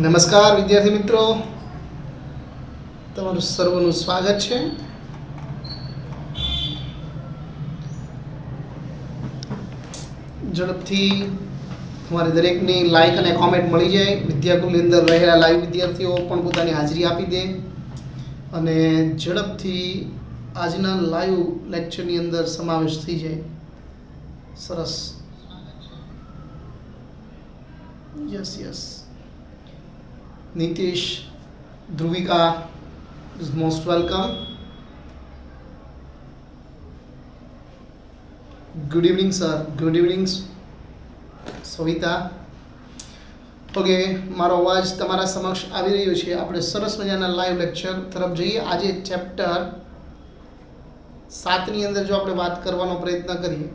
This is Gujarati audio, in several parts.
નમસ્કાર, વિદ્યાર્થી મિત્રો. તમારું સર્વનું સ્વાગત છે. ઝડપથી તમારે દરેકની લાઇક અને કોમેન્ટ મળી જાય. વિદ્યાકુલની અંદર રહેલા લાઈવ વિદ્યાર્થીઓ પણ પોતાની હાજરી આપી દે. અને ઝડપથી આજના લાઈવ લેક્ચરની અંદર સમાવેશ થઈ જાય. સરસ. Yes yes Nitish, Dhruvika is most welcome. Good evening, sir. Good evening, Savita okay મારો અવાજ તમારા સમક્ષ આવી રહ્યો છે. આપણે સરસ મજાના લાઈવ લેક્ચર તરફ જઈએ. આજે ચેપ્ટર સાતની અંદર જો આપણે વાત કરવાનો પ્રયત્ન કરીએ.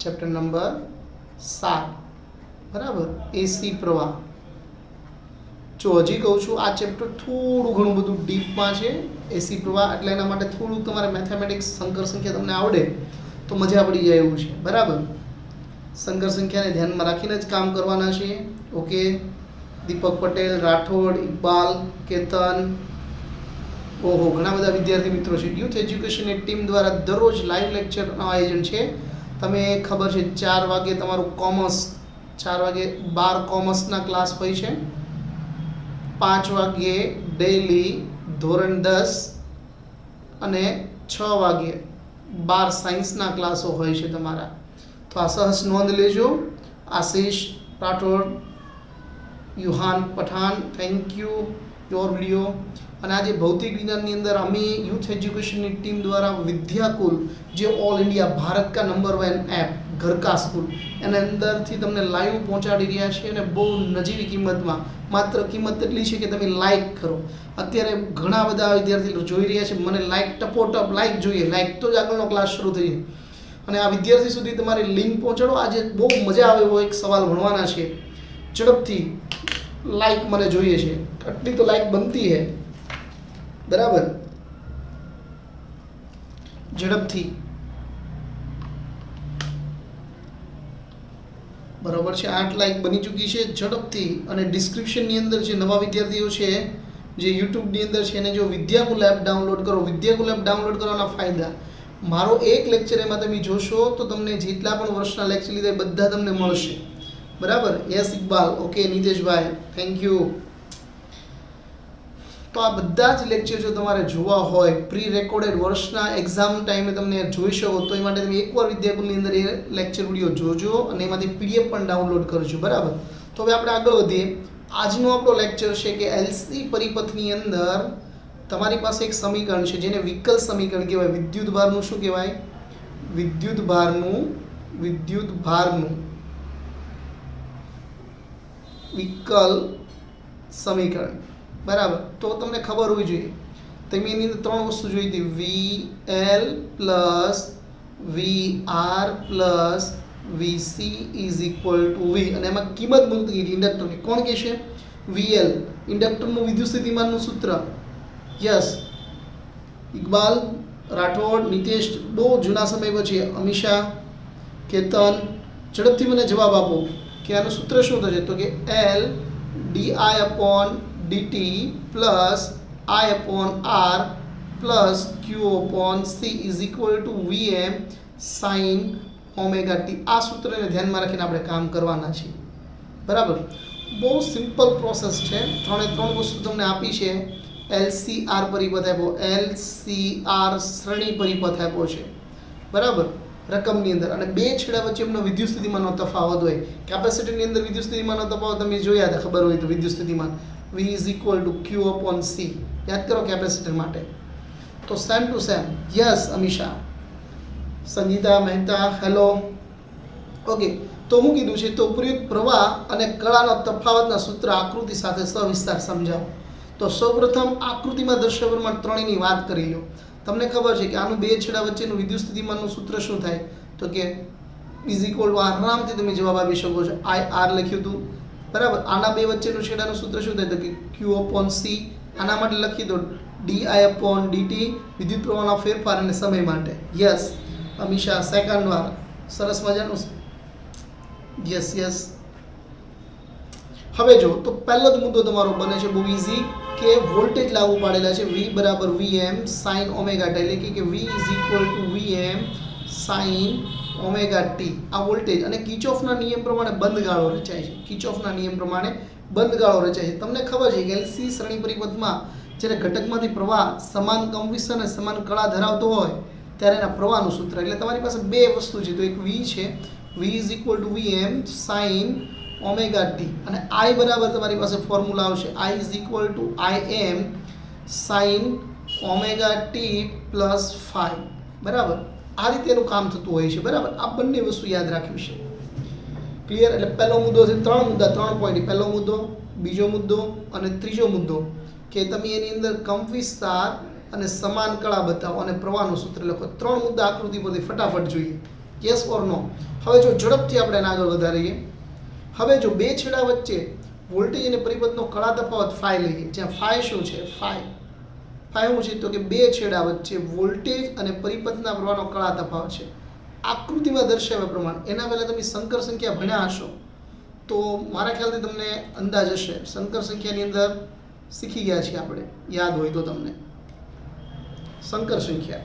ચેપ્ટર નંબર સાત. બરાબર? એસી પ્રવાહ. જો હજી કહું છું, આ ચેપ્ટર થોડું ઘણું બધું ડીપમાં છે. એસી પ્રવાહ, એટલે એના માટે થોડુંક તમારે મેથેમેટિક્સ સંકર સંખ્યા તમને આવડે, તો મજા પડી જાય એવું છે. બરાબર? સંકર સંખ્યાને ધ્યાનમાં રાખીને જ કામ કરવાના છે. ઓકે દીપક પટેલ, રાઠોડ, ઇકબાલ, કેતન. ઓહો, ઘણા બધા વિદ્યાર્થી મિત્રો છે. યુથ એજ્યુકેશનની ટીમ દ્વારા દરરોજ લાઈવ લેક્ચરનું આયોજન છે. તમે ખબર છે, ચાર વાગે તમારું કોમર્સ ચાર વાગે બાર કોમર્સના ક્લાસ હોય છે. પાંચ વાગ્યે ડેલી ધોરણ દસ અને છ વાગ્યે બાર સાયન્સના ક્લાસો હોય છે તમારા. તો આ સહસ નોંધ લેજો. Ashish Rathod, Yuhan Pathan thank you your video અને આજે ભૌતિક વિજ્ઞાનની અંદર અમે યુથ એજ્યુકેશનની ટીમ દ્વારા વિદ્યાકુલ જે ઓલ ઇન્ડિયા ભારત કા નંબર વન એપ ઘરકા સ્કૂલ, એના અંદરથી તમને લાઈવ પહોંચાડી રહ્યા છે અને બહુ નજીવી કિંમતમાં, માત્ર કિંમત એટલી છે કે તમે લાઈક કરો. અત્યારે ઘણા બધા વિદ્યાર્થીઓ જોઈ રહ્યા છે, મને લાઈક ટપોટપ લાઈક જોઈએ લાઈક તો જ આગળનો ક્લાસ શરૂ થઈ અને આ વિદ્યાર્થી સુધી તમારી લિંક પહોંચાડો, આજે બહુ મજા આવે એવો એક સવાલ ભણવાના છે. ઝડપથી લાઈક મને જોઈએ છે. આટલી તો લાઈક બનતી હે. બરાબર? ઝડપથી. બરાબર છે? આઠ લાઈક બની ચૂકી છે. ઝડપથી અને ડિસ્ક્રિપ્શનની અંદર જે નવા વિદ્યાર્થીઓ છે, જે યુટ્યુબની અંદર છે, એને જો વિદ્યાકુલ એપ ડાઉનલોડ કરો, વિદ્યાકુલ એપ ડાઉનલોડ કરવાના ફાયદા. મારો એક લેક્ચર એમાં તમે જોશો તો તમને જેટલા પણ વર્ષના લેક્ચર લીધા બધા તમને મળશે. બરાબર? Yes Iqbal. Okay, Niteshbhai. Thank you. તો આ બધા જ લેક્ચર જો તમારે જોવા હોય પ્રી રેકોર્ડેડ વર્ષના એક્ઝામ ટાઈમે તમને જોઈ શકો, તો એ માટે તમે એકવાર વિદ્યાકુલની અંદર એ લેક્ચર વીડિયો જોજો અને એમાંથી પીડીએફ પણ ડાઉનલોડ કરજો, બરાબર? તો હવે આપણે આગળ વધીએ. આજનો આપણો લેક્ચર છે કે એલસી પરિપથની અંદર તમારી પાસે એક સમીકરણ છે, જેને વિકલ સમીકરણ કહેવાય. વિદ્યુત ભારનું શું કહેવાય? વિદ્યુત ભારનું વિદ્યુત ભારનું વિકલ સમીકરણ. બરાબર. તો તમને ખબર હોવી જોઈએ. તમે એની અંદર ત્રણ વસ્તુ જોઈ હતી. V L plus V R plus V C is equal to V. અને એમાં કિંમત મૂકતી ગઈ ઇન્ડક્ટરની. કોણ કહેશે વી એલ. ઇન્ડક્ટરનું વિદ્યુત સ્થિતિમાનનું સૂત્ર. યસ. ઇકબાલ, રાઠોડ, નિતેશ, બહુ જૂના સમય પછી અમીષા કેતન. ઝડપથી મને જવાબ આપો કે આનું સૂત્ર શું થશે? તો કે L D I upon DT plus I upon R plus Q upon is equal to V M sine omega T આ સૂત્રને ધ્યાનમાં રાખીને આપણે કામ કરવાના છીએ. બરાબર? બહુ સિમ્પલ પ્રોસેસ છે. ત્રણે ત્રણ વસ્તુ તમને આપી છે. એલ સી આર પરિપથ આપ્યો. એલ સી આર શ્રેણી પરિપથ આપ્યો છે. બરાબર? રકમની અંદર. અને બે છેડા વચ્ચે એમનો વિદ્યુત સ્થિતિમાનનો તફાવત હોય. કેપેસિટીની અંદર વિદ્યુત સ્થિતિમાનનો તફાવત તમે જોયા હતા, ખબર હોય તો વિદ્યુત સ્થિતિમાન. V is equal to Q upon C યાદ કરો કેપેસિટર માટે. તો same to same yes Amisha Sangita Mehta hello okay તો હું કીધું છે, તો ઉપયુક્ત પ્રવાહ અને કળાના તફાવતના સૂત્ર આકૃતિ સાથે સવિસ્તાર સમજાવો. તો સૌપ્રથમ આકૃતિમાં દ્રશ્ય પ્રમાણ ત્રણેયની વાત કરી લો. તમને ખબર છે કે આનું બે છેડા વચ્ચેનું વિદ્યુત સ્થિતિમાનનું સૂત્ર શું થાય? તો કે ઇઝ ઇક્વલ ટુ આરામથી તમે જવાબ આપી શકો છો. આઈ આર લખ્યું હતું. બરાબર. આના બે વચ્ચેનું છેડાનું સૂત્ર શું થાય તો કે ક્યુ અપોન સી આના માટે લખી દો. ડી આઈ અપોન ડીટી વિદ્યુત પ્રવાહના ફેરફાર અને સમય માટે. યસ અમિશા સેકન્ડ વાર. સરસ મજાનું. યસ યસ હવે જો, તો પહેલો જ મુદ્દો તમારો બને છે બહુ ઇઝી કે વોલ્ટેજ લાગુ પાડેલા છે વી બરાબર વી એમ સાઇન ઓમેગા એટલે કે V is equal to M sin omega T. આ વોલ્ટેજ અને કિચોફના નિયમ પ્રમાણે બંધ ગાળો રચાય છે. કિચોફના નિયમ પ્રમાણે બંધ ગાળો રચાય છે. તમને ખબર છે કે એલસી શ્રેણી પરિપથમાં જ્યારે ઘટકમાંથી પ્રવાહ સમાન કંપવિસ્તાર અને સમાન કળા ધરાવતો હોય ત્યારે એના પ્રવાહનું સૂત્ર. એટલે તમારી પાસે બે વસ્તુ છે. તો એક વી છે. V is equal to V M sine omega T. અને આઈ બરાબર તમારી પાસે ફોર્મ્યુલા આવશે. I is equal to I M sine omega T plus five બરાબર? આ રીતે એનું કામ થતું હોય છે, બરાબર? આ બંને વસ્તુ યાદ રાખવી છે. ક્લિયર એટલે પહેલો મુદ્દો છે, ત્રણ મુદ્દા, ત્રણ પોઈન્ટ પહેલો મુદ્દો, બીજો મુદ્દો અને ત્રીજો મુદ્દો કે તમે એની અંદર કંપ વિસ્તાર અને સમાન કળા બતાવો અને પ્રવાહનું સૂત્ર લખો. ત્રણ મુદ્દા આકૃતિ પરથી ફટાફટ જોઈએ. યસ ઓર નો હવે જો ઝડપથી આપણે એને આગળ વધારીએ. હવે જો બે છેડા વચ્ચે વોલ્ટેજ અને પરિપથનો કળા તફાવત ફાઈ લઈએ, જ્યાં ફાઈ શું છે? ફાઈ ફાઈ એવું છે તો કે બે છેડા વચ્ચે વોલ્ટેજ અને પરિપથના પ્રવાહનો કળા તફાવત છે. આકૃતિમાં દર્શાવ્યા પ્રમાણે, એના પહેલાં તમે સંકર સંખ્યા ભણ્યા હશો, તો મારા ખ્યાલથી તમને અંદાજ હશે. સંકર સંખ્યાની અંદર શીખી ગયા છીએ આપણે. યાદ હોય તો તમને. સંકર સંખ્યા.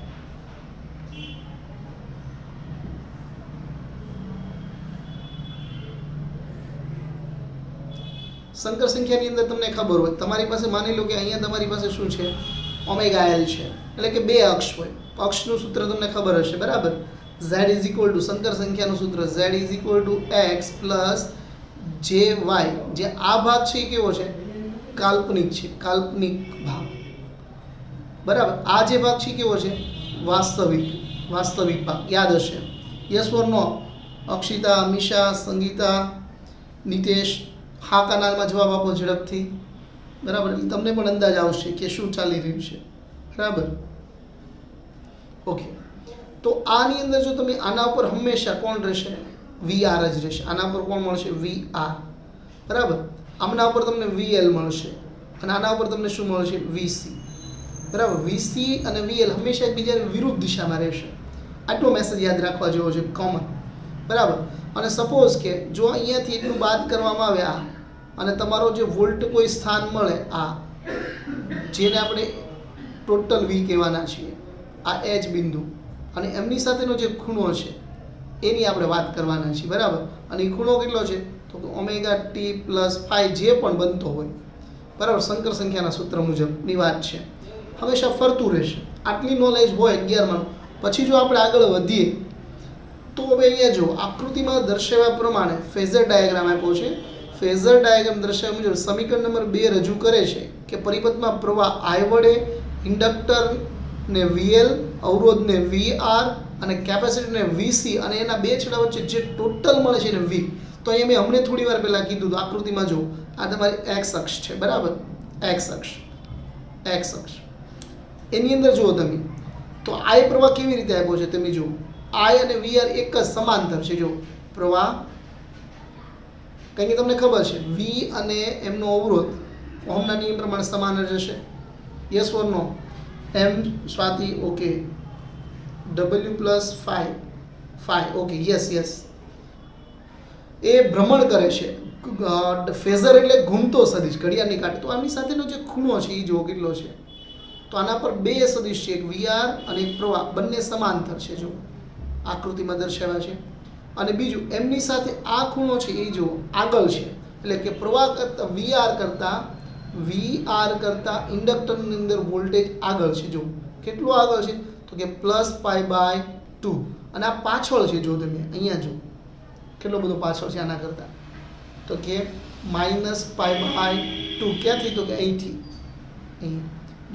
સંકર સંખ્યાની અંદર તમને ખબર હોય, તમારી પાસે માની લો કે અહીંયા તમારી પાસે શું છે? ઓમેગા એલ છે. એટલે કે બે અક્ષ હોય. અક્ષનું સૂત્ર તમને ખબર હશે, બરાબર? ઝેડ ઇઝ ઇક્વલ ટુ સંકર સંખ્યાનું સૂત્ર. Z is equal to X plus J Y. જે આ ભાગ છે એ કેવો છે? કાલ્પનિક છે. કાલ્પનિક ભાગ. બરાબર? આ જે ભાગ છે કેવો છે? વાસ્તવિક. વાસ્તવિક ભાગ. યાદ હશે. Yes or no? Akshita Amisha Sangita, Nitesh, હા કાનાલમાં જવાબ આપો ઝડપથી. બરાબર? તમને પણ અંદાજ આવશે કે શું ચાલી રહ્યું છે. બરાબર? ઓકે તો આની અંદર જો તમે આના ઉપર હંમેશા કોણ રહેશે? વી આર જ રહેશે. આના ઉપર કોણ મળશે? વી આર બરાબર? આમના ઉપર તમને વી એલ મળશે. અને આના ઉપર તમને શું મળશે? વીસી બરાબર? વીસી અને વીએલ હંમેશા એકબીજાની વિરુદ્ધ દિશામાં રહેશે. આટલો મેસેજ યાદ રાખવા જેવો છે. કોમન બરાબર? અને સપોઝ કે જો અહીંયાથી એટલું બાદ કરવામાં આવે આ અને તમારો જે વોલ્ટ કોઈ સ્થાન મળે આ, જેને આપણે ટોટલ વી કહેવાના છીએ, આ એચ બિંદુ. અને એમની સાથેનો જે ખૂણો છે, એની આપણે વાત કરવાના છીએ, બરાબર? અને એ ખૂણો કેટલો છે? તો ઓમેગા ટી પ્લસ ફાઈ જે પણ બનતો હોય, બરાબર? સંકર સંખ્યાના સૂત્ર મુજબની વાત છે. હંમેશા ફરતું રહેશે. આટલી નોલેજ હોય અગિયારમાં, પછી જો આપણે આગળ વધીએ, તો હવે અહીંયા જો આકૃતિમાં દર્શાવ્યા પ્રમાણે ફેઝર ડાયાગ્રામ આપ્યો છે. ફેઝર ડાયાગ્રામ દર્શાવ્યા મુજબ સમીકરણ નંબર બે રજૂ કરે છે કે પરિપથમાં પ્રવાહ આઈ વડે ઇન્ડક્ટર ને વીએલ અવરોધને વી આર અને કેપેસિટરને વીસી અને એના બે છેડા વચ્ચે જે ટોટલ મળે છે ને વી તો અહીંયા મેં અમને થોડી વાર પહેલાં કીધું આકૃતિમાં જો આ તમારી એક્સ અક્ષ છે, બરાબર? એક્સ અક્ષ. એક્સ અક્ષ. એની અંદર જુઓ તમે, તો આઈ પ્રવાહ કેવી રીતે આપ્યો છે તમે જુઓ. આઈ અને વી આર એક જ સમાંતર છે જો પ્રવાહ કારણ કે તમને ખબર છે વી અને એમનો અવરોધ ઓહમના નિયમ પ્રમાણે સમાન જ હશે yes or no M Swati okay W plus five five okay yes yes એ ભ્રમણ કરે છે. ફેઝર એટલે ઘૂમતો સદિશ ઘડિયાળની કાંઠે તો આની સાથેનો જે ખૂણો છે એ જુઓ કેટલો છે. તો આના પર બે સદીશ છે, એક વીઆર અને એક પ્રવાહ. બંને સમાંતર છે જો આકૃતિમાં દર્શાવ્યા છે. અને બીજું, એમની સાથે આ ખૂણો છે, એ જો આગળ છે. એટલે કે પ્રવાહ કરતાં વીઆર કરતાં વીઆર કરતાં ઇન્ડક્ટરની અંદર વોલ્ટેજ આગળ છે. જો કેટલું આગળ છે? તો કે પ્લસ પાય બાય ટુ. અને આ પાછળ છે, જો તમે અહીંયા જો કેટલો બધો પાછળ છે આના કરતાં? તો કે માઇનસ પાઈ બાય ટુ. ક્યાંથી? તો કે અહીંથી. અહીં.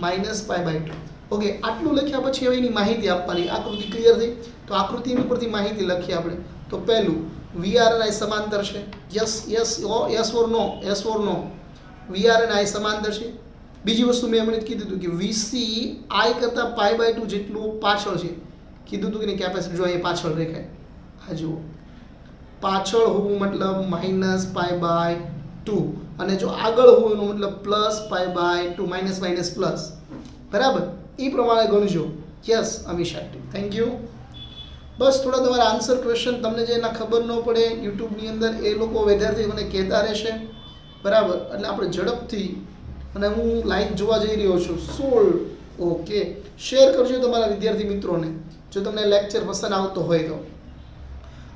Minus pi by two. Okay, આટલું લખ્યા પછી હવે એની માહિતી આપવાની. આકૃતિ ક્લિયર થઈ? તો આકૃતિની ઉપરથી માહિતી લખીએ આપણે. તો પહેલું વી આર અને આઈ સમાંતર છે. Yes yes yes or no yes or no VR અને આઈ સમાંતર છે. બીજી વસ્તુ મેં એમણે કીધું હતું કે વીસી આઈ કરતાં પાઈ બાય ટુ જેટલું પાછળ છે. કીધું હતું કે કેપેસિટી જો અહીં પાછળ દેખાય. આ જુઓ. પાછળ હોવું મતલબ માઇનસ પાઈ બાય ટુ અને જો આગળ હોવું એનો મતલબ plus pi by two minus minus plus બરાબર? એ પ્રમાણે ગણજો. યસ અમિશા થેન્ક યુ બસ થોડા તમારા આન્સર ક્વેશ્ચન તમને જે એના ખબર ન પડે યુટ્યુબની અંદર એ લોકો વિદ્યાર્થીઓને કહેતા રહેશે. બરાબર? એટલે આપણે ઝડપથી, અને હું લાઈવ જોવા જઈ રહ્યો છું. સોળ. ઓકે. શેર કરજો તમારા વિદ્યાર્થી મિત્રોને. જો તમને લેક્ચર પસંદ આવતો હોય તો.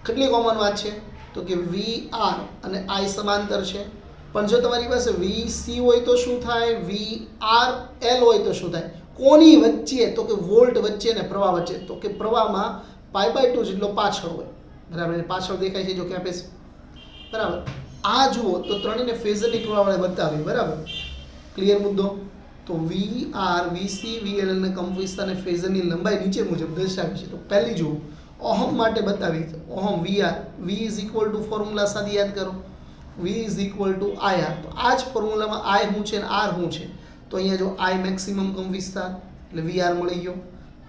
કેટલી કોમન વાત છે? તો કે વી આર અને આઈ સમાંતર છે. પણ જો તમારી પાસે વી સી હોય તો શું થાય? વી આર એલ હોય તો શું થાય? કોની વચ્ચે? તો કે વોલ્ટ વચ્ચે ને પ્રવાહ વચ્ચે. તો કે પ્રવાહમાં પાઈ બાય ટુ જેટલો પાછળ હોય. બરાબર? એને પાછળ દેખાય છે જો કેપેસ બરાબર? આ જુઓ તો ત્રણેયને ફેઝરની પ્રમાણે બતાવી, બરાબર? ક્લિયર મુદ્દો? તો V R V C V L અને કંપવિસ્તાને ફેઝરની લંબાઈ નીચે મુજબ દર્શાવી છે. તો પહેલી જુઓ, ઓહમ માટે બતાવી ohm V R V is equal to formula સાથે યાદ કરો. V is equal to I R તો આ જ ફોર્મ્યુલામાં આઈ શું છે અને આર શું છે? તો અહીંયા જો આઈ મેક્સિમમ કંપ વિસ્તાર, એટલે વી આર મળી ગયો.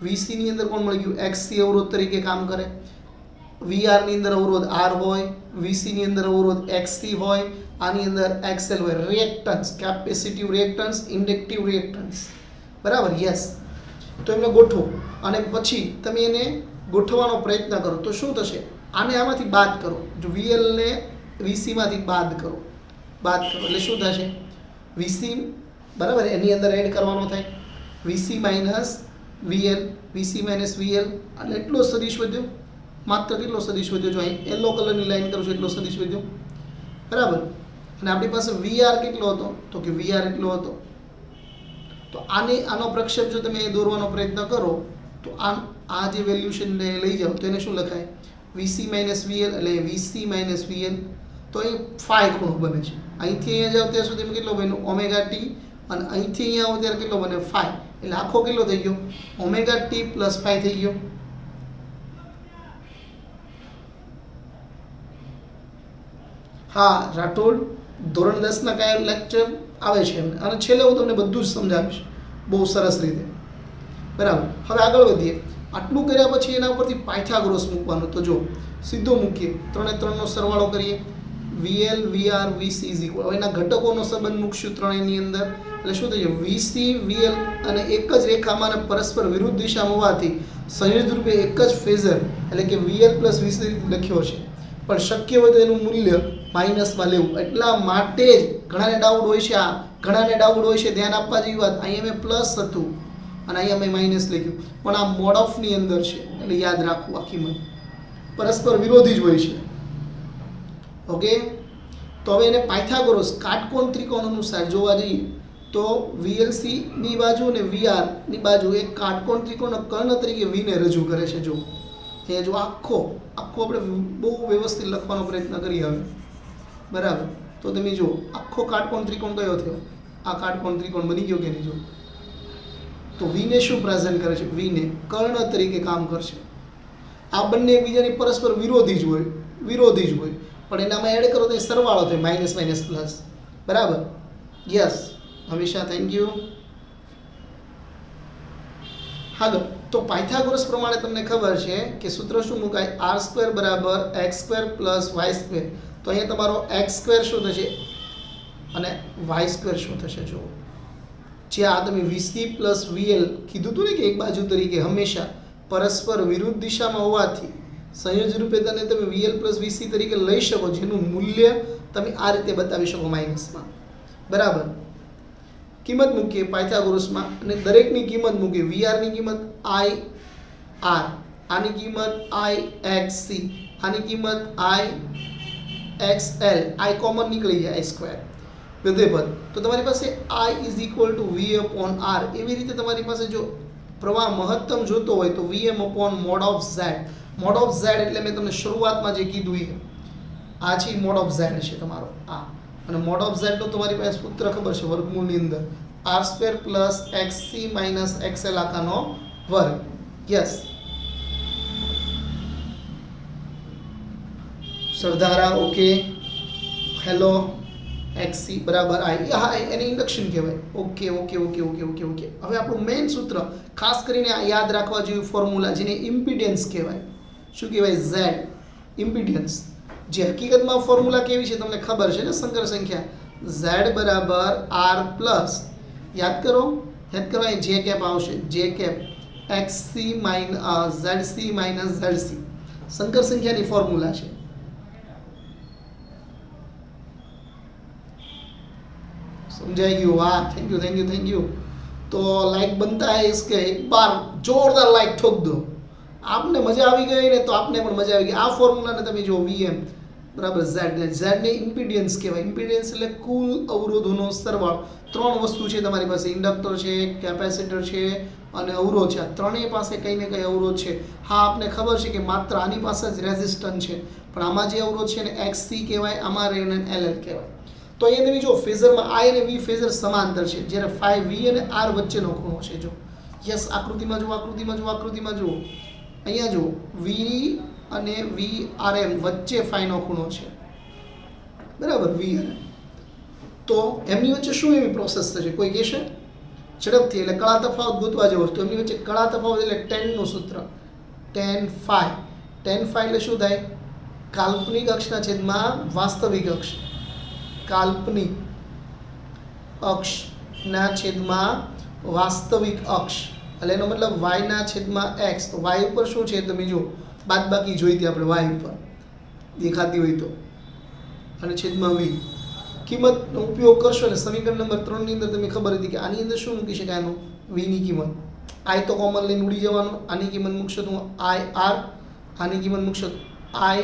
વીસી ની અંદર કોણ મળી ગયું એક્સસી અવરોધ તરીકે કામ કરે. વીઆરની અંદર અવરોધ આર હોય વીસીની અંદર અવરોધ એક્સસી હોય, આની અંદર એક્સએલ હોય. Reactance capacitive reactance inductive reactance બરાબર? યસ તો એમને ગોઠવો. અને પછી તમે એને ગોઠવવાનો પ્રયત્ન કરો. તો શું થશે? આને આમાંથી બાદ કરો. જો વીએલને વીસીમાંથી બાદ કરો. બાદ કરો. એટલે શું થશે? વીસી બરાબર? એની અંદર એડ કરવાનો થાય. VC minus VL VC minus VL અને એટલો સદીશ વધ્યો. માત્ર કેટલો સદીશ વધ્યો? જો અહીં યલો કલરની લાઈન કરું છું, એટલો સદીશ વધ્યો. બરાબર? અને આપણી પાસે વીઆર કેટલો હતો? તો કે વીઆર એટલો હતો. તો આને, આનો પ્રક્ષેપ જો તમે દોરવાનો પ્રયત્ન કરો, તો આ આ જે વેલ્યુશનને લઈ જાઓ, તો એને શું લખાય? વીસી માઇનસ વીએલ એટલે વીસી માઇનસ વીએલ. તો અહીં ફાઈ ખૂણો બને છે. અહીંથી અહીંયા જાઓ, ત્યાં સુધી કેટલો બન્યો? Omega T. અને અહીંથી અહીંયા આવો, ત્યારે કેટલો બને? ફાઈ. એટલે આખો કેટલો થઈ ગયો? ઓમેગા ટી પ્લસ ફાઈવ થઈ ગયો. હા, રાઠોડ ધોરણ દસના કયા લેક્ચર આવે છે એમને. અને છેલ્લે હું તમને બધું જ સમજાવીશ. બહુ સરસ રીતે. બરાબર. હવે આગળ વધીએ. આટલું કર્યા પછી એના ઉપરથી પાયથાગોરસ મૂકવાનું. તો જો, સીધો મૂકીએ. ત્રણે ત્રણનો સરવાળો કરીએ. VL VR VC is equal એના ઘટકોનો સંબંધ મૂકશું ત્રણેયની અંદર. એટલે શું થઈ જાય વીસી વીએલ અને એક જ રેખામાં અને પરસ્પર વિરુદ્ધ દિશામાં હોવાથી સંયોજિત રૂપે એક જ ફેઝર એટલે કે વીએલ પ્લસ વીસી લખ્યો છે. પણ શક્ય હોય તો એનું મૂલ્ય માઇનસમાં લેવું. એટલા માટે જ ઘણાને ડાઉટ હોય છે આ. ઘણાને ડાઉટ હોય છે, ધ્યાન આપવા જેવી વાત. અહીંયા મેં પ્લસ હતું અને અહીંયા મેં માઇનસ લખ્યું. પણ આ મોડ ઓફની અંદર છે. એટલે યાદ રાખવું આખી મને. પરસ્પર વિરોધી જ હોય છે. ઓકે તો હવે એને પાયથાગોરસ કાટકોણ ત્રિકોણ અનુસાર જોવા જઈએ. તો વીએલસીની બાજુ અને વીઆરની બાજુ એક કાટકોણ, ત્રિકોણ કર્ણ તરીકે વીને રજૂ કરે છે જો. એ જો આખો આખો આપણે બહુ વ્યવસ્થિત લખવાનો પ્રયત્ન કરીએ હવે. બરાબર? તો તમે જુઓ આખો કાટકોણ, ત્રિકોણ કયો થયો? આ કાટકોણ, ત્રિકોણ બની ગયો કે નહીં જો? તો વીને શું પ્રેઝન્ટ કરે છે? વીને કર્ણ તરીકે કામ કરશે. આ બંને એકબીજાની પરસ્પર વિરોધી જ હોય, વિરોધી જ હોય. પણ એનામાં એડ કરો તો એ સરવાળો થાય માઇનસ માઇનસ પ્લસ બરાબર? યસ હંમેશા થેન્ક યુ હાલો, તો પાયથાગોરસ પ્રમાણે તમને ખબર છે કે સૂત્ર શું મુકાય? આર સ્ક્વેર બરાબર X square plus Y square તો અહીંયા તમારો એક્સ સ્ક્વેર શું થશે? અને વાય સ્ક્વેર શું થશે, જુઓ. જે આ તમે વીસી પ્લસ વીએલ કીધું હતું ને કે એક બાજુ તરીકે હંમેશા પરસ્પર વિરુદ્ધ દિશામાં હોવાથી સંયોજ રૂપે તને તમે વીએલ પ્લસ વીસી તરીકે લઈ શકો, જેનું મૂલ્ય તમે આ રીતે બતાવી શકો માઇનસમાં બરાબર? કિંમત મૂકીએ પાયથાગોરસમાં અને દરેકની કિંમત મૂકીએ વીઆરની કિંમત આઈ આર આની કિંમત આઈ એક્સ સી આની કિંમત I X L I common નીકળી જાય આઈ સ્ક્વેર વિધેયપદ તો તમારી પાસે I is equal to V upon R એવી રીતે તમારી પાસે જો પ્રવાહ મહત્તમ જોતો હોય તો V M upon mod of Z mod of Z એટલે મેં તમને શરૂઆતમાં જે કીધું એ. આ છે મોડ ઓફ ઝેડ છે તમારો. આ. અને મોડ ઓફ ઝેડનો તમારી પાસે સૂત્ર ખબર છે વર્ગમૂળની અંદર R square plus X C minus XL આખાનો વર્ગ yes Sardara okay hello XC બરાબર આઈ હા એને ઇન્ડક્શન કહેવાય okay okay okay okay okay okay હવે આપણું મેઇન સૂત્ર ખાસ કરીને આ યાદ રાખવા જેવી ફોર્મ્યુલા જેને ઇમ્પિડન્સ કહેવાય શું કહેવાય ઝેડ ઇમ્પિડન્સ જે હકીકતમાં ફોર્મ્યુલા કેવી છે તમને ખબર છે ને સંકર સંખ્યા? ઝેડ બરાબર આર પ્લસ, યાદ કરો? યાદ કરો, અહીં જે કેપ આવશે, જે cap X C minus Z C minus Z C. સંકર સંખ્યાની ફોર્મ્યુલા છે. સમજાઈ ગયું? વાહ thank you thank you thank you તો લાઈક બનતા હે ઇસકે એક બાર. જોરદાર લાઈક ઠોક દો. આપને મજા આવી ગઈ ને તો આપને પણ મજા આવી ગઈ. આ ફોર્મ્યુલાને તમે જો વીએમ બરાબર ઝેડ ને ઝેડ ને ઇમ્પિડિયન્સ કહેવાય. ઇમ્પિડિયન્સ એટલે કુલ અવરોધોનો સરવાળો. ત્રણ વસ્તુ છે તમારી પાસે. ઇન્ડક્ટર છે કેપેસિટર છે અને અવરોધ છે. આ ત્રણેય પાસે કંઈ ને કંઈ અવરોધ છે. હા, આપને ખબર છે કે માત્ર આની પાસે જ રેઝિસ્ટન્સ છે. પણ આમાં જે અવરોધ છે એને એક્સસી કહેવાય, આમાં રહે એલ એલએલ કહેવાય. તો અહીંયા તમે જો ફેઝરમાં આઈ અને વી ફેઝર સમાંતર છે. જ્યારે ફાઈવ વી અને આર વચ્ચેનો ખૂણો છે જો યસ આકૃતિમાં જુઓ આકૃતિમાં જુઓ આકૃતિમાં જુઓ. અહીંયા જુઓ. વી અને વી આર એમ વચ્ચે ફાઈનો ખૂણો છે. બરાબર? વી અને તો એમની વચ્ચે શું એવી પ્રોસેસ થશે? કોઈ કહેશે? ઝડપથી, એટલે કળા તફાવત ગોતવા જેવો વસ્તુ એમની વચ્ચે કળા તફાવત એટલે ટેનનું સૂત્ર. Ten phi. ટેન ફાઈ એટલે શું થાય? કાલ્પનિક અક્ષના છેદમાં વાસ્તવિક અક્ષ. કાલ્પનિક અક્ષના છેદમાં વાસ્તવિક અક્ષ. એટલે એનો મતલબ વાયના છેદમાં એક્સ તો વાય ઉપર શું છે? તમે જુઓ બાદબાકી જોઈતી આપણે વાય ઉપર. દેખાતી હોય તો. અને છેદમાં વી. કિંમતનો ઉપયોગ કરશો ને સમીકરણ નંબર ત્રણની અંદર તમને ખબર હતી કે આની અંદર શું મૂકી શકાય આનું વીની કિંમત. આઈ તો કોમન લઈને ઉડી જવાનું. આની કિંમત મૂકશો તો આઈ આર આની કિંમત મૂકશો આઈ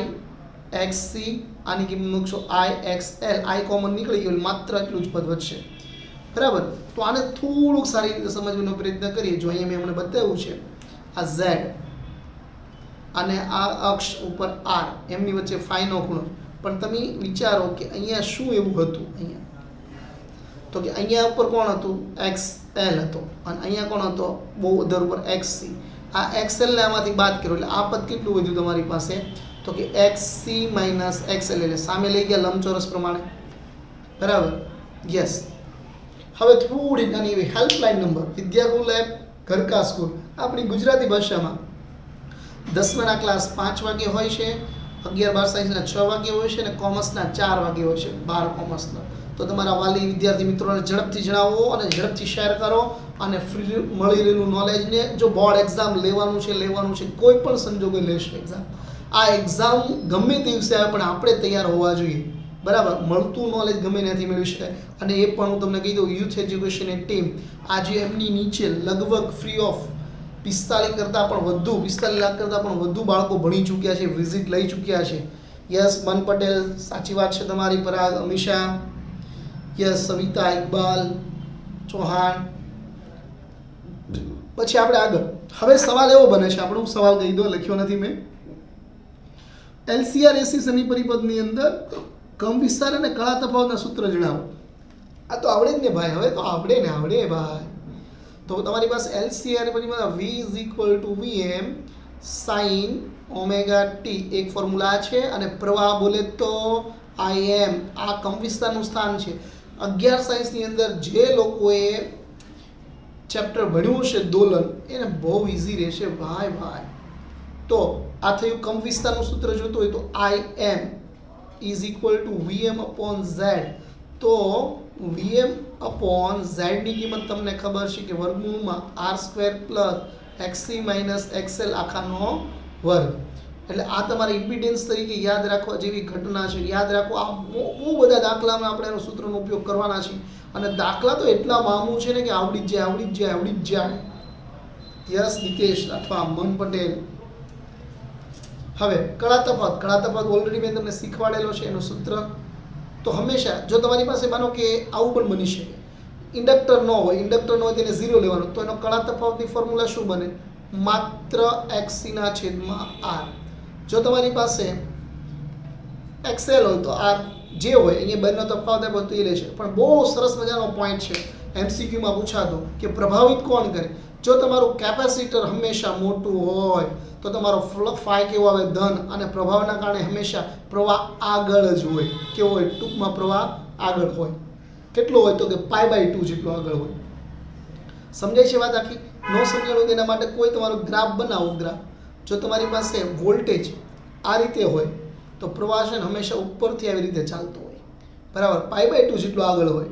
એક્સ સી આની કિંમત મૂકશો I X L I common નીકળી ગયું માત્ર એટલું જ પદ વધશે. બરાબર? તો આને થોડુંક સારી રીતે સમજવાનો પ્રયત્ન કરીએ. જો અહીંયા મેં હમણાં બતાવ્યું છે. આ ઝેડ અને આ અક્ષ ઉપર આર, એમની વચ્ચે ફાઈનો ખૂણો. પણ તમે વિચારો કે અહીંયા શું એવું હતું અહીંયા? તો કે અહીંયા ઉપર કોણ હતું? એક્સ એલ હતો. અને અહીંયા કોણ હતો? બહુ અધર ઉપર એક્સ સી. આ એક્સએલને આમાંથી બાદ કર્યો એટલે આ પદ કેટલું વધ્યું તમારી પાસે? તો કે એક્સ સી માઇનસ એક્સએલ એટલે સામે લઈ ગયા લંબચોરસ પ્રમાણે. બરાબર? યસ. હવે થોડી નાની એવી હેલ્પલાઇન નંબર વિદ્યાકુલ એપ ઘરકા સ્કૂલ આપણી ગુજરાતી ભાષામાં દસમાના ક્લાસ પાંચ વાગે હોય છે, અગિયાર બાર સાયન્સના છ વાગે હોય છે અને કોમર્સના ચાર વાગે હોય છે, બાર કોમર્સના તો તમારા વાલી વિદ્યાર્થી મિત્રોને ઝડપથી જણાવો અને ઝડપથી શેર કરો અને ફ્રી મળી રહેલું નોલેજને જો બોર્ડ એક્ઝામ લેવાનું છે લેવાનું છે, કોઈ પણ સંજોગે લેશે એક્ઝામ આ એક્ઝામ ગમે દિવસે આવે પણ આપણે તૈયાર હોવા જોઈએ. બરાબર? મળતું નોલેજ ગમે ત્યાંથી મેળવી શકાય. અને એ પણ હું તમને કહી દઉં યુથ એજ્યુકેશન ટીમ આજે એમની નીચે લગભગ ફ્રી ઓફ પિસ્તાલીસ કરતાં પણ વધુ, પિસ્તાલીસ લાખ કરતાં પણ વધુ બાળકો ભણી ચૂક્યા છે વિઝિટ લઈ ચૂક્યા છે. યસ મન પટેલ, સાચી વાત છે તમારી, પરાગ અમિશા યસ, સવિતા ઇકબાલ, ચૌહાણ. પછી આપણે આગળ. હવે સવાલ એવો બને છે, આપણો સવાલ કહી દો લખ્યો નથી મેં. એલસીઆર એસી સમી પરિપદની અંદર કમ વિસ્તાર અને કળા તફાવતના સૂત્ર જણાવો. આ તો આવડે જ ને ભાઈ, હવે તો આવડે ને આવડે ભાઈ. તો તમારી પાસે LCR પરિપદ V is equal to V M sine omega T એક ફોર્મ્યુલા છે અને પ્રવાહ બોલે તો આઈ એમ આ કમ વિસ્તારનું સ્થાન છે. અગિયાર સાયન્સની અંદર જે લોકોએ ચેપ્ટર ભણ્યું છે દોલન, એને બહુ ઇઝી રહેશે. ભાઈ ભાઈ તો આ થયું કમ વિસ્તારનું સૂત્ર જોતું હોય તો I M is equal to V M upon Z તો વીએમ અપોન ઝેડની કિંમત તમને ખબર છે કે વર્ગમૂળમાં R square plus XC minus XL આખાનો વર્ગ. એટલે આ તમારે ઇમ્પિડન્સ તરીકે યાદ રાખવા જેવી ઘટના છે. યાદ રાખો, આ બહુ બધા દાખલામાં આપણે એનો સૂત્રનો ઉપયોગ કરવાના છે અને દાખલા તો એટલા મામું છે ને કે આવડી જ જાય, આવડી જ જાય, આવડી જ જાય. યસ નિતેશ અથવા મન પટેલ. હવે, કળા તફાવત. કળા તફાવત ઓલરેડી મેં તમને શીખવાડેલો છે એનું સૂત્ર. તો હંમેશા જો તમારી પાસે માનો કે આવું પણ બની શકે. ઇન્ડક્ટર ન હોય, ઇન્ડક્ટર ન હોય તેને ઝીરો લેવાનું. તો એનો કળા તફાવતની ફોર્મ્યુલા શું બને? માત્ર એક્સીના છેદમાં આર જો તમારી પાસે એક્સેલ હોય તો આર જે હોય, અહીંયા બંને તફાવત આપ્યો તો એ લેશે. પણ બહુ સરસ મજાનો પોઈન્ટ છે. એમસીક્યુમાં પૂછાતો કે પ્રભાવિત કોણ કરે? જો તમારું કેપેસિટર હંમેશા મોટું હોય, તો તમારો ફાય કેવો આવે? ધન. અને પ્રભાવના કારણે હંમેશા પ્રવાહ આગળ જ હોય. કેવો હોય? ટૂંકમાં પ્રવાહ આગળ હોય. કેટલો હોય? તો કે પાઈ બાય ટુ જેટલો આગળ હોય. સમજાય છે વાત આખી? ન સમજાણું તેના માટે કોઈ તમારો ગ્રાફ બનાવો ગ્રાફ જો તમારી પાસે વોલ્ટેજ આ રીતે હોય, તો પ્રવાહ છે હંમેશા ઉપરથી આવી રીતે ચાલતો હોય. બરાબર? પાઈ બાય ટુ જેટલો આગળ હોય.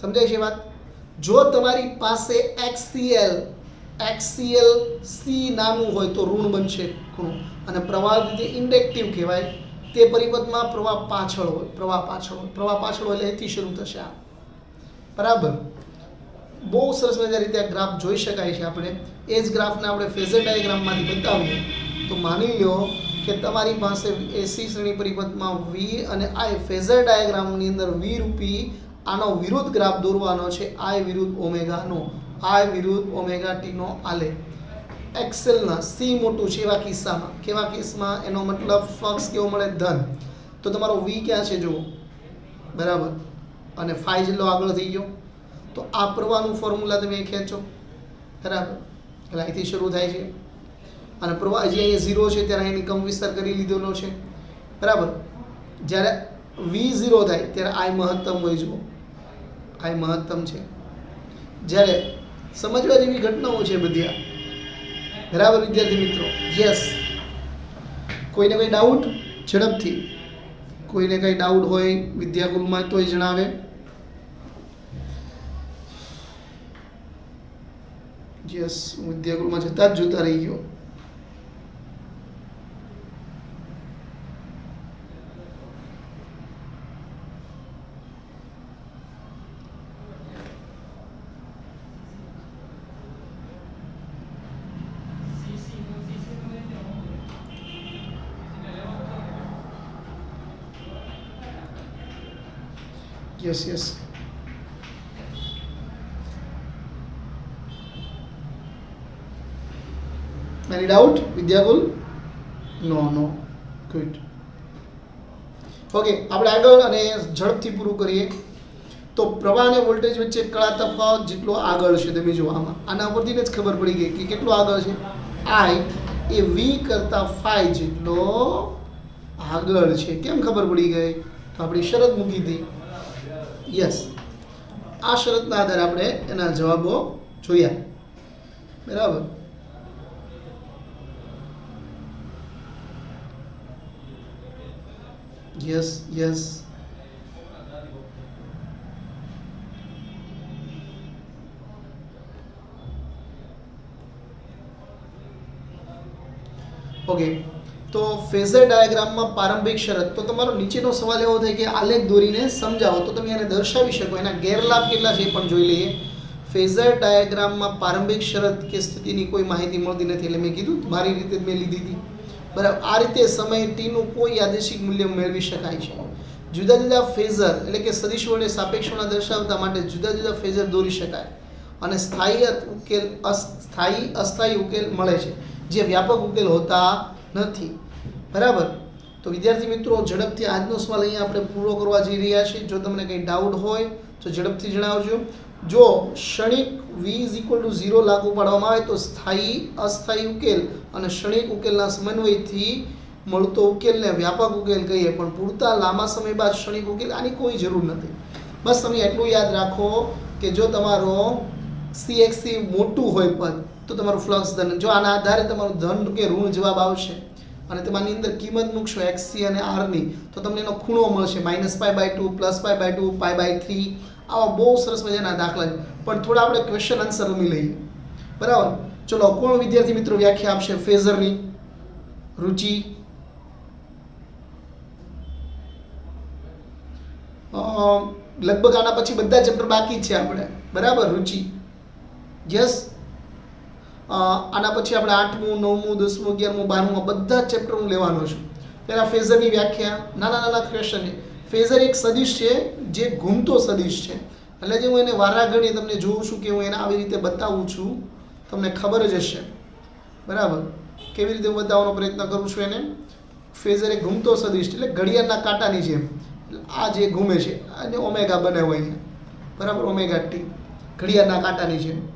સમજાય છે વાત? જો તમારી પાસે એક્સસીએલ એક્સસીએલ સી નાનું હોય તો ઋણ બનશે ખૂણો. અને પ્રવાહ જે ઇન્ડેક્ટિવ કહેવાય, તે પરિપથમાં પ્રવાહ પાછળ હોય, પ્રવાહ પાછળ હોય. પ્રવાહ પાછળ હોય એટલે શરૂ થશે આ. બરાબર? બહુ સરસ મજા રીતે આ ગ્રાફ જોઈ શકાય છે આપણે. એ જ ગ્રાફને આપણે ફેઝર ડાયાગ્રામમાંથી બતાવીએ. તો માની લો કે તમારી પાસે એસી શ્રેણી પરિપથમાં વી અને આઈ ફેઝર ડાયાગ્રામની અંદર વી રૂપી આનો વિરુદ્ધ ગ્રાફ દોરવાનો છે. આય વિરુદ્ધ ઓમેગાનો આય વિરુદ્ધ ઓમેગા ટીનો આલે. એક્સેલના સી મોટું છે એવા કિસ્સામાં. કેવા કેસમાં? એનો મતલબ ફક્સ કેવો મળે? ધન. તો તમારો વી ક્યાં છે? જુઓ. બરાબર. અને ફાઈ જેટલો આગળ થઈ ગયો. તો આ પ્રવાહનું ફોર્મ્યુલા તમે ખેંચો. બરાબર. એટલે અહીંથી શરૂ થાય છે. અને પ્રવાહ જે અહીંયા ઝીરો છે, ત્યારે અહીંની કમ વિસ્તાર કરી લીધેલો છે. બરાબર. જ્યારે વી ઝીરો થાય, ત્યારે આઈ મહત્તમ હોય, જુઓ. આઈ મહત્તમ છે. જ્યારે સમજવા જેવી ઘટનાઓ છે બધી આ. બરાબર, વિદ્યાર્થી મિત્રો? યસ કોઈને કોઈ ડાઉટ ઝડપથી. કોઈને કંઈ ડાઉટ હોય વિદ્યાકુલમાં તોય જણાવે. યસ વિદ્યાકુલમાં જતા જ જોતા રહી ગયો. Yes yes Any doubt Vidyakul no no Good. Okay આપણે આગળ અને ઝડપથી પૂરું કરીએ. તો પ્રવાહ અને વોલ્ટેજ વચ્ચે કળા તફાવત જેટલો આગળ છે તમે જો આમાં. આના પરથી જ ખબર પડી ગઈ કે કેટલો આગળ છે? આઈ એ વી કરતા ફાઈ જેટલો આગળ છે. કેમ ખબર પડી ગઈ? તો આપણી શરત મૂકી હતી યસ આ શરતના આધારે આપણે એના જવાબો જોયા. બરાબર? યસ યસ ઓકે તો ફેઝર ડાયાગ્રામમાં પ્રારંભિક શરત. તો તમારો નીચેનો સવાલ એવો થાય કે આલેખ દોરીને સમજાવો. તો તમે એને દર્શાવી શકો. એના ગેરલાભ કેટલા છે એ પણ જોઈ લઈએ. ફેઝર ડાયાગ્રામમાં પ્રારંભિક શરત કે સ્થિતિની કોઈ માહિતી મળતી નથી એટલે મેં કીધું મારી રીતે મેં લીધી હતી. બરાબર. આ રીતે સમય ટીનું કોઈ યાદેશિક મૂલ્ય મેળવી શકાય છે. જુદા જુદા ફેઝર એટલે કે સદિશોને સાપેક્ષોના દર્શાવતા માટે જુદા જુદા ફેઝર દોરી શકાય. અને સ્થાયી ઉકેલ અસ્થાયી અસ્થાયી ઉકેલ મળે છે. જે વ્યાપક ઉકેલ હોતા નથી. બરાબર? તો વિદ્યાર્થી મિત્રો, ઝડપથી આજનો સવાલ અહીંયા આપણે પૂરો કરવા જઈ રહ્યા છીએ. જો તમને કંઈ ડાઉટ હોય, તો ઝડપથી જણાવજો. જો ક્ષણિક v is equal to zero લાગુ પાડવામાં આવે, તો સ્થાયી, અસ્થાયી ઉકેલ અને ક્ષણિક ઉકેલના સમન્વયથી મળતો ઉકેલને વ્યાપક ઉકેલ કહીએ. પણ પૂરતા લાંબા સમય બાદ ક્ષણિક ઉકેલ આની કોઈ જરૂર નથી. બસ તમે એટલું યાદ રાખો કે જો તમારો સી એક્સથી મોટું હોય પદ, તો તમારું ફ્લક્સ ધન, જો આના આધારે તમારું ધન કે ઋણ જવાબ આવશે. અને તમારી અંદર કિંમત મૂકશો એક્સસી અને આરની તો તમને એનો ખૂણો મળશે. Minus pi by two plus pi by two pi by three આવા બહુ સરસ મજાના દાખલા છે. પણ થોડા આપણે ક્વેશ્ચન આન્સર રમી લઈએ. બરાબર? ચલો, કોણ વિદ્યાર્થી મિત્રો વ્યાખ્યા આપશે? ફેઝરની રુચિ. લગભગ આના પછી બધા ચેપ્ટર બાકી છે આપણે. બરાબર? રુચિ. યસ આના પછી આપણે આઠમું, નવમું, દસમું, અગિયારમું, બારમું બધા જ ચેપ્ટર હું લેવાનો છું. પહેલાં ફેઝરની વ્યાખ્યા, નાના નાના ક્વેશ્ચન ફેઝર એક સદીશ છે, જે ઘૂમતો સદીશ છે. એટલે જે હું એને વારા ઘડીએ તમને જોઉં છું કે હું એને આવી રીતે બતાવું છું, તમને ખબર જ હશે. બરાબર? કેવી રીતે હું બતાવવાનો પ્રયત્ન કરું છું એને? ફેઝર એક ઘૂમતો સદીશ એટલે ઘડિયાળના કાંટાની જેમ. આ જે ઘૂમે છે અને ઓમેગા બને હોય છે બરાબર? ઓમેગા ટી ઘડિયાળના કાંટાની જેમ.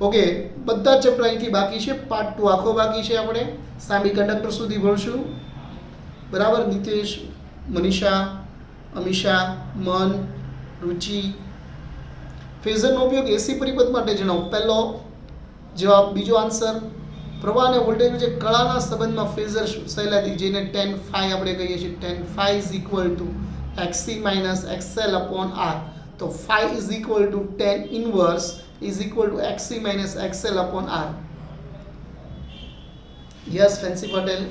ઓકે, બધા જ ચેપ્ટર અહીંથી બાકી છે. પાર્ટ ટુ આખો બાકી છે આપણે. સામી કંડક્ટર સુધી ભણશું. બરાબર? નીતેશ, મનીષા, અમીષા, મન, રુચિ. ફેઝરનો ઉપયોગ એસી પરિપથ માટે જણાવો. પહેલો જવાબ, બીજો આન્સર પ્રવાહ અને વોલ્ટેજ વચ્ચે કળાના સંબંધમાં ફેઝર સહેલાથી જેને ટેન ફાઈ આપણે કહીએ છીએ. Tan phi is equal to XC minus XL upon R તો phi is equal to tan inverse is equal to XC minus XL upon R yes Fency Patel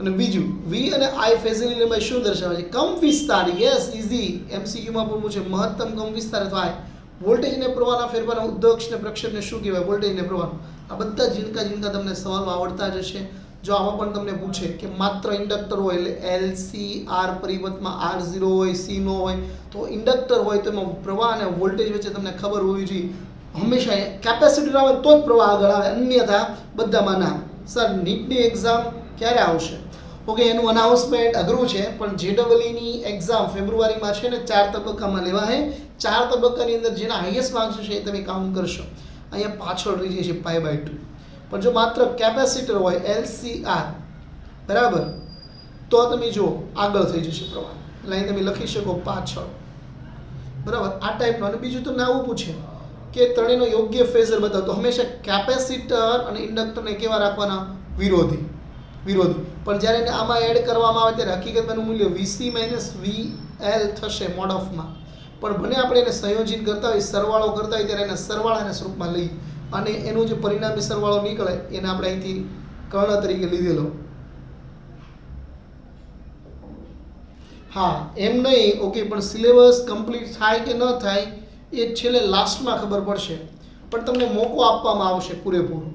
અને બીજું વી અને આઈ ફેઝની લંબાઈ શું દર્શાવે છે? કમ વિસ્તાર યસ ઇઝી એમસીક્યુમાં પણ પૂછે મહત્તમ કમ વિસ્તાર અથવા આઈ વોલ્ટેજ અને પ્રવાહના ફેરફારના ઉદ્દક્ષ ને પ્રક્ષેપને શું કહેવાય? વોલ્ટેજને પ્રવાહ. આ બધા ઝીણકા ઝીણકા તમને સવાલો આવડતા જ હશે. જો આમાં પણ તમને પૂછે કે માત્ર ઇન્ડક્ટર હોય એટલે એલ સી આર પરિવર્તમાં આર ઝીરો હોય સી નો હોય, તો ઇન્ડક્ટર હોય તો એમાં પ્રવાહ અને વોલ્ટેજ વચ્ચે તમને ખબર હોવી જોઈએ. હંમેશા કેપેસિટી આવે તો જ પ્રવાહ આગળ આવે, અન્યથા બધામાં ના. સર, નીટની એક્ઝામ ક્યારે આવશે? ઓકે, એનું અનાઉન્સમેન્ટ અઘરું છે, પણ જેડબલઈની એક્ઝામ ફેબ્રુઆરીમાં છે ને ચાર તબક્કામાં લેવાશે. ચાર તબક્કાની અંદર જેના હાઈએસ્ટ માર્ક્સ છે એ તમે કાઉન્ટ કરશો. અહીંયા પાછળ રહી છે પાઈ બાય ટુ પણ જો માત્ર કેપેસિટર હોય એલસીઆર બરાબર? તો તમે જો આગળ થઈ જશે પ્રવાહ. એટલે અહીં તમે લખી શકો પાછળ. બરાબર? આ ટાઈપનું અને બીજું તમને આવું પૂછે કે ત્રણેયનો યોગ્ય ફેઝર બતાવો. તો હંમેશા કેપેસિટર અને ઇન્ડક્ટરને કેવા રાખવાના? વિરોધી. વિરોધી. પણ જ્યારે એને આમાં એડ કરવામાં આવે ત્યારે હકીકતમાં એનું મૂલ્ય વીસી માઇનસ વી એલ થશે મોડ ઓફમાં. પણ ભલે આપણે એને સંયોજન કરતા હોય, સરવાળો કરતા હોય, ત્યારે એને સરવાળાના સ્વરૂપમાં લઈ અને એનું જે પરિણામી સરવાળો નીકળે, એને આપણે અહીંથી કર્ણ તરીકે લીધેલો. હા, એમ નહીં ઓકે પણ સિલેબસ કમ્પ્લીટ થાય કે ન થાય, એ છેલ્લે લાસ્ટમાં ખબર પડશે. પણ તમને મોકો આપવામાં આવશે પૂરેપૂરો.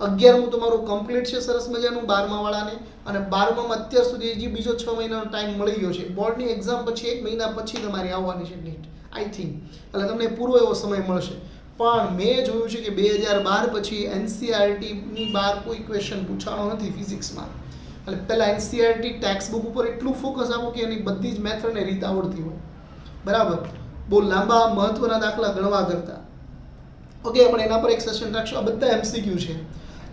અગિયારમું તમારું કમ્પ્લીટ છે સરસ મજાનું બારમા વાળાને અને બારમામાં અત્યાર સુધી હજી બીજો છ મહિનાનો ટાઈમ મળી ગયો છે. બોર્ડની એક્ઝામ પછી એક મહિના પછી તમારી આવવાની છે નીટ આઈ થિંક એટલે તમને પૂરો એવો સમય મળશે. પણ મેં જોયું છે કે બે હજાર બાર પછી એનસીઆરટીની બહાર કોઈ ક્વેશ્ચન પૂછાણો નથી ફિઝિક્સમાં એટલે પહેલાં એનસીઆરટી ટેક્સ્ટ બુક ઉપર એટલું ફોકસ આપો કે એની બધી જ મેથડને રીત આવડતી હોય. બરાબર? બહુ લાંબા, મહત્વના દાખલા ગણવા કરતા. ઓકે આપણે એના પર એક સેશન રાખશું. આ બધા એમસીક્યુ છે.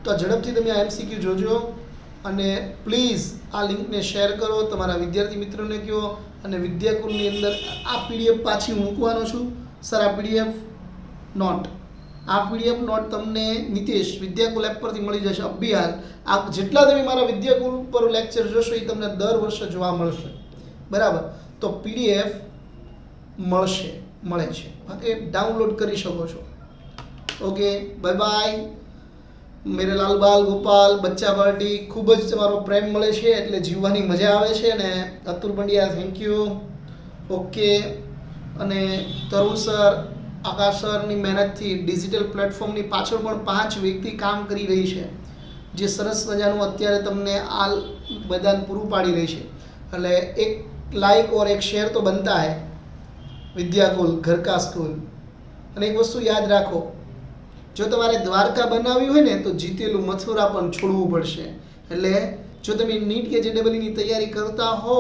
તો આ ઝડપથી તમે આ એમસીક્યુ જોજો અને પ્લીઝ આ લિંકને શેર કરો. તમારા વિદ્યાર્થી મિત્રોને કહો અને વિદ્યાકુલની અંદર આ પીડીએફ પાછી મૂકવાનો છું. સર, આ પીડીએફ નોટ આ પીડીએફ નોટ તમને નીતિશ વિદ્યાકુલ એપ પરથી મળી જશે. અભિયાન, આ જેટલા તમે મારા વિદ્યાકુલ પર લેક્ચર જોશો એ તમને દર વર્ષે જોવા મળશે. બરાબર? તો પીડીએફ મળશે, મળે છે. એ ડાઉનલોડ કરી શકો છો. ઓકે બાય બાય મેરે લાલબાલ ગોપાલ, બચ્ચા પાર્ટી, ખૂબ જ તમારો પ્રેમ મળે છે, એટલે જીવવાની મજા આવે છે, અને Atul Pandya thank you okay અને તરુણ સર આકાશ સરની મહેનતથી ડિજિટલ પ્લેટફોર્મની પાછળ પણ પાંચ વ્યક્તિ કામ કરી રહી છે, જે સરસ મજાનું અત્યારે તમને આ બધાને પૂરું પાડી રહી છે. એટલે એક લાઈક ઓર એક શેર તો બનતા હૈ વિદ્યાકુલ ઘરકા સ્કૂલ અને એક વસ્તુ યાદ રાખો, જો તમારે દ્વારકા બનાવવી હોય ને, તો જીતેલું મથુરા પણ છોડવું પડશે. એટલે જો તમે નીટ કે જેડબલની તૈયારી કરતા હો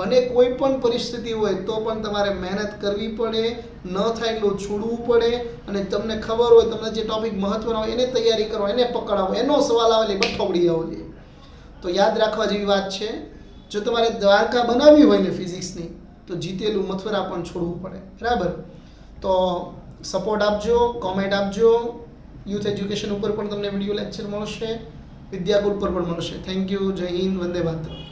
ભલે કોઈ પણ પરિસ્થિતિ હોય તો પણ તમારે મહેનત કરવી પડે, ન થાય એટલું છોડવું પડે અને તમને ખબર હોય, તમને જે ટોપિક મહત્વનો હોય એને તૈયારી કરો, એને પકડાવો, એનો સવાલ આવે એટલે બઠોબડી આવો જોઈએ તો યાદ રાખવા જેવી વાત છે, જો તમારે દ્વારકા બનાવવી હોય ને ફિઝિક્સની તો જીતેલું મથુરા પણ છોડવું પડે. બરાબર? તો સપોર્ટ આપજો કોમેન્ટ આપજો. યુથ એજ્યુકેશન ઉપર પણ તમને વીડિયો લેક્ચર મળશે. વિદ્યાકુલ પર પણ મળશે. થેન્ક યુ જય હિન્દ. વંદે માતરમ.